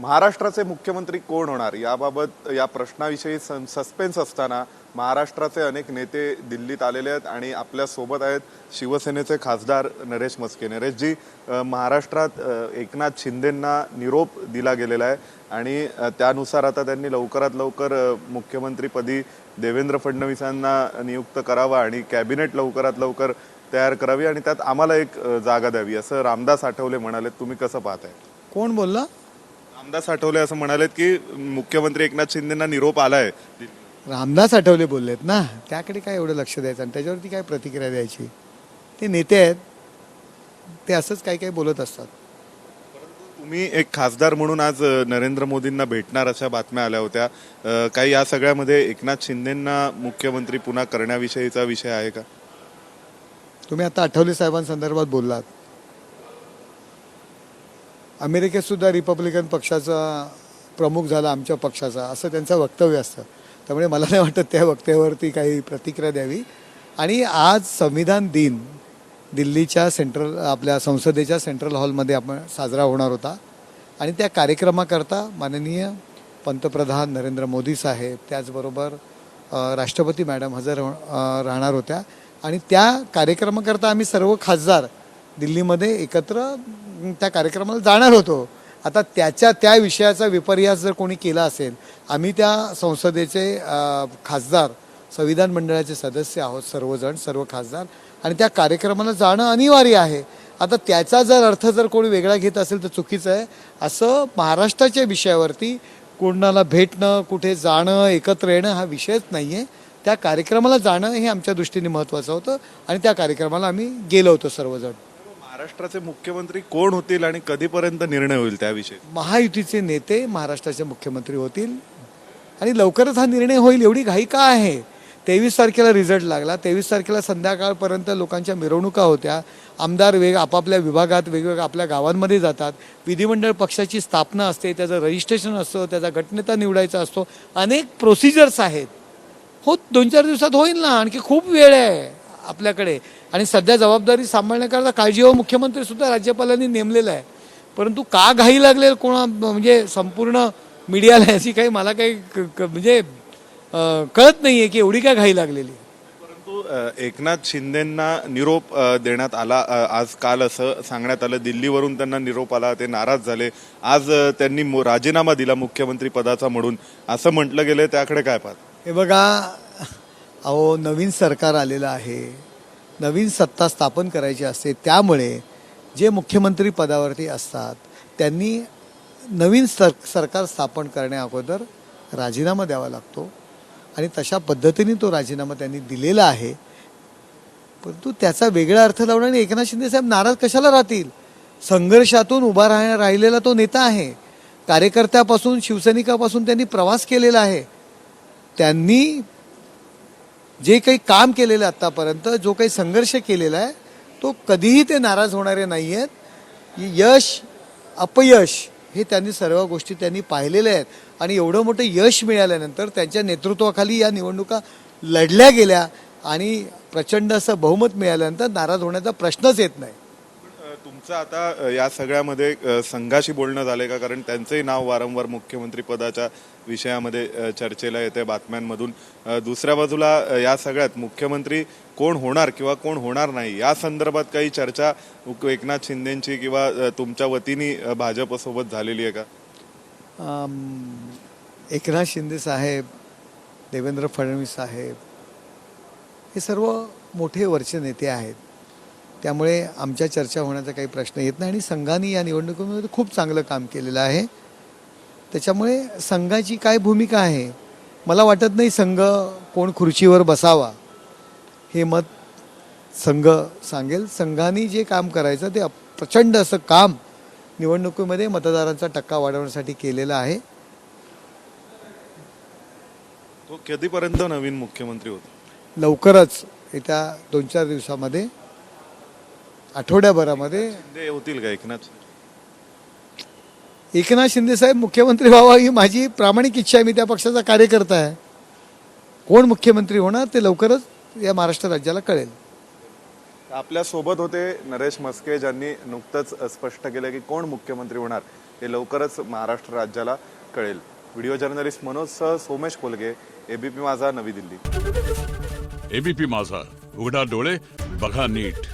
महाराष्ट्राचे मुख्यमंत्री कोण होणार? याबाबत या प्रश्नाविषयी सस्पेन्स असताना महाराष्ट्राचे अनेक नेते दिल्लीत आलेले आहेत आणि आपल्यासोबत आहेत शिवसेनेचे खासदार नरेश मस्के. नरेशजी महाराष्ट्रात एकनाथ शिंदेंना निरोप दिला गेलेला आहे आणि त्यानुसार आता त्यांनी लवकरात लवकर मुख्यमंत्रीपदी देवेंद्र फडणवीसांना नियुक्त करावा आणि कॅबिनेट लवकरात लवकर तयार करावी आणि त्यात आम्हाला एक जागा द्यावी असं रामदास आठवले म्हणाले. तुम्ही कसं पाहताय? कोण बोलला? रामदास आठवले असं म्हणालेत की मुख्यमंत्री एकनाथ शिंदेना निरोप आलाय. रामदास आठवले बोललेत ना? त्याकडे काय एवढं लक्ष द्यायचं? आणि त्याच्यावरती काय प्रतिक्रिया द्यायची? ते नेते आहेत. ते असंच काही काही बोलत असतात. तुम्ही एक खासदार म्हणून आज नरेंद्र मोदींना भेटणार अशा बातम्या आल्या होत्या. काही या सगळ्यामध्ये एकनाथ शिंदेंना मुख्यमंत्री पुन्हा करण्याविषयीचा विषय आहे का? तुम्ही आता आठवले साहेबांसंदर्भात बोललात. अमेरिकेतसुद्धा रिपब्लिकन पक्षाचा प्रमुख झाला आमच्या पक्षाचा. असं त्यांचं वक्तव्य असतं. त्यामुळे मला नाही वाटत त्या वक्तव्यावरती काही प्रतिक्रिया द्यावी. आणि आज संविधान दिन दिल्लीच्या सेंट्रल आपल्या संसदेच्या सेंट्रल हॉलमध्ये आपण साजरा होणार होता. आणि त्या कार्यक्रमाकरता माननीय पंतप्रधान नरेंद्र मोदी साहेब त्याचबरोबर राष्ट्रपती मॅडम हजर हो- राहणार होत्या. आणि त्या कार्यक्रमाकरता आम्ही सर्व खासदार दिल्लीमध्ये एकत्र त्या कार्यक्रमाला जाणार होतो. आता त्याच्या त्या विषयाचा विपर्यास जर कोणी केला असेल आम्ही त्या संसदेचे खासदार संविधान मंडळाचे सदस्य आहोत सर्वजण सर्व खासदार आणि त्या कार्यक्रमाला जाणं अनिवार्य आहे. आता त्याचा जर अर्थ जर कोणी वेगळा घेत असेल तर चुकीचं आहे. असं महाराष्ट्राच्या विषयावरती कोणाला भेटणं कुठे जाणं एकत्र येणं हा विषयच नाही आहे त्या कार्यक्रमाला जाणं हे आमच्या दृष्टीने महत्त्वाचं होतं आणि त्या कार्यक्रमाला आम्ही गेलो होतो सर्वजण. महाराष्ट्राचे मुख्यमंत्री कोण होतील आणि कधीपर्यंत निर्णय होईल त्याविषयी? महायुतीचे नेते महाराष्ट्राचे मुख्यमंत्री होतील. आणि लवकरच हा निर्णय होईल एवढी घाई का आहे? तेवीस तारखेला रिझल्ट लागला. तेवीस तारखेला संध्याकाळपर्यंत लोकांच्या मिरवणुका होत्या. आमदार वेग आपापल्या विभागात वेगवेगळ्या आपल्या गावांमध्ये जातात. विधिमंडळ पक्षाची स्थापना असते त्याचं रजिस्ट्रेशन असतं त्याचा गटनेता निवडायचा असतो. अनेक प्रोसिजर्स आहेत. हो दोन चार दिवसात होईल ना. आणखी खूप वेळ आहे. आपल्याकडे. आणि सध्या जबाबदारी सांभाळण्याकरता काळजी हो मुख्यमंत्री सुद्धा राज्यपालांनी नेमलेला आहे. परंतु का घाई लागले कोणा म्हणजे संपूर्ण मीडियाला याची काही मला काही म्हणजे कळत नाहीये की एवढी काय घाई लागलेली परंतु एकनाथ शिंदेंना निरोप देण्यात आला आज काल असं सांगण्यात आलं. दिल्लीवरून त्यांना निरोप आला ते नाराज झाले. आज त्यांनी मो- राजीनामा दिला मुख्यमंत्री पदाचा म्हणून. असं म्हटलं गेलं त्याकडे काय पाहत? हे बघा अहो नवीन सरकार आलेलं आहे. नवीन सत्ता स्थापन करायची असते. त्यामुळे जे मुख्यमंत्री पदावरती असतात त्यांनी नवीन सर सरकार स्थापन करण्या अगोदर राजीनामा द्यावा लागतो. आणि तशा पद्धतीने तो राजीनामा त्यांनी दिलेला आहे. परंतु त्याचा वेगळा अर्थ लावणं आणि एकनाथ शिंदे साहेब नाराज कशाला राहतील? संघर्षातून उभा राह राहिलेला तो नेता आहे. कार्यकर्त्यापासून शिवसैनिकापासून त्यांनी प्रवास केलेला आहे. त्यांनी जे काही काम केलेलं आहे आत्तापर्यंत जो काही संघर्ष केलेला आहे तो कधीही ते नाराज होणारे नाही आहेत यश अपयश हे त्यांनी सर्व गोष्टी त्यांनी पाहिलेल्या आहेत. आणि एवढं मोठं यश मिळाल्यानंतर त्यांच्या नेतृत्वाखाली या निवडणुका लढल्या गेल्या आणि प्रचंड असं बहुमत मिळाल्यानंतर नाराज होण्याचा प्रश्नच येत नाही. तुमचं आता या सगळ्यामध्ये संघाशी बोलणं झालंय का? कारण त्यांचंही नाव वारंवार मुख्यमंत्री पदाच्या विषयामध्ये चर्चेला येते बातम्यांमधून. दुसऱ्या बाजूला या सगळ्यात मुख्यमंत्री कोण होणार किंवा कोण होणार नाही या संदर्भात काही चर्चा एकनाथ शिंदेची किंवा तुमच्या वतीने भाजपसोबत झालेली आहे का? एकनाथ शिंदे साहेब देवेंद्र फडणवीस साहेब हे सर्व मोठे वरचे नेते आहेत. त्यामुळे आमच्या चर्चा होण्याचा काही प्रश्न येत नाही. आणि संघाने या निवडणुकीमध्ये खूप चांगलं काम केलेलं आहे. त्याच्यामुळे संघाची काय भूमिका आहे? मला वाटत नाही संघ कोण खुर्चीवर बसावा. हे मत संघ सांगेल. संघाने जे काम करायचं ते प्रचंड असं काम निवडणुकीमध्ये मतदारांचा टक्का वाढवण्यासाठी केलेलं आहे. तो कधीपर्यंत नवीन मुख्यमंत्री होतो? लवकरच येत्या दोन चार दिवसामध्ये आठवड्याभरामध्ये? शिंदे होतील का एकनाथ? एकनाथ शिंदे साहेब मुख्यमंत्री व्हावा ही माझी प्रामाणिक इच्छा आहे. मी त्या पक्षाचा कार्यकर्ता आहे. कोण मुख्यमंत्री होणार ते लवकरच या महाराष्ट्र राज्याला कळेल. आपल्यासोबत होते नरेश मस्के ज्यांनी नुकतंच स्पष्ट केलं की कोण मुख्यमंत्री होणार हे लवकरच महाराष्ट्र राज्याला कळेल. व्हिडिओ जर्नलिस्ट मनोजसह सोमेश कोलगे एबीपी माझा नवी दिल्ली. एबीपी माझा उघडा डोळे बघा नीट.